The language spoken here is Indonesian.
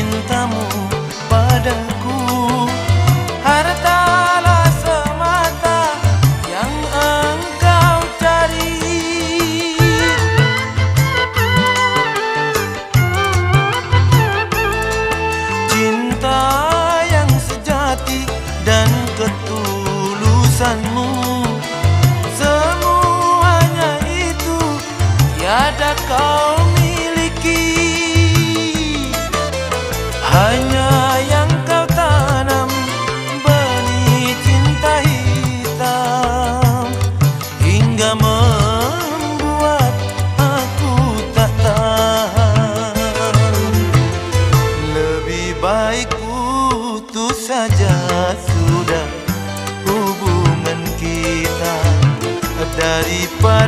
cintamu padaku. Hartalah semata yang engkau cari. Cinta yang sejati dan ketulusanmu. Semuanya itu tiada kau miliki. Baik putus saja sudah hubungan kita. Daripada